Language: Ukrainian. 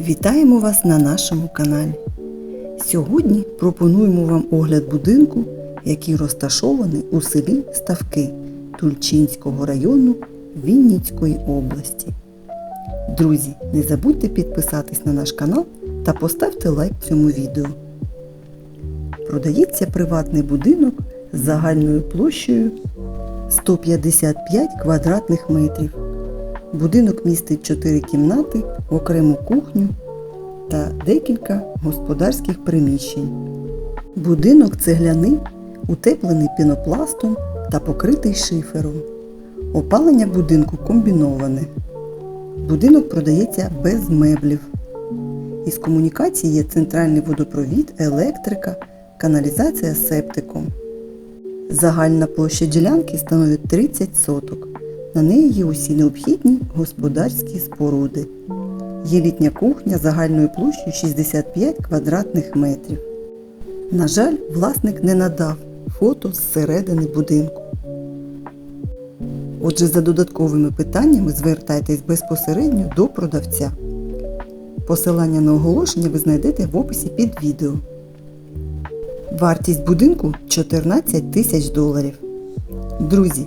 Вітаємо вас на нашому каналі. Сьогодні пропонуємо вам огляд будинку, який розташований у селі Ставки Тульчинського району Вінницької області. Друзі, не забудьте підписатись на наш канал та поставте лайк цьому відео. Продається приватний будинок з загальною площею 155 квадратних метрів. Будинок містить 4 кімнати, окрему кухню та декілька господарських приміщень. Будинок цегляний, утеплений пінопластом та покритий шифером. Опалення будинку комбіноване. Будинок продається без меблів. Із комунікацій є центральний водопровід, електрика, каналізація септиком. Загальна площа ділянки становить 30 соток. На неї є усі необхідні господарські споруди. Є літня кухня загальною площею 65 квадратних метрів. На жаль, власник не надав фото з середини будинку. Отже, за додатковими питаннями звертайтесь безпосередньо до продавця. Посилання на оголошення ви знайдете в описі під відео. Вартість будинку 14 тисяч доларів. Друзі,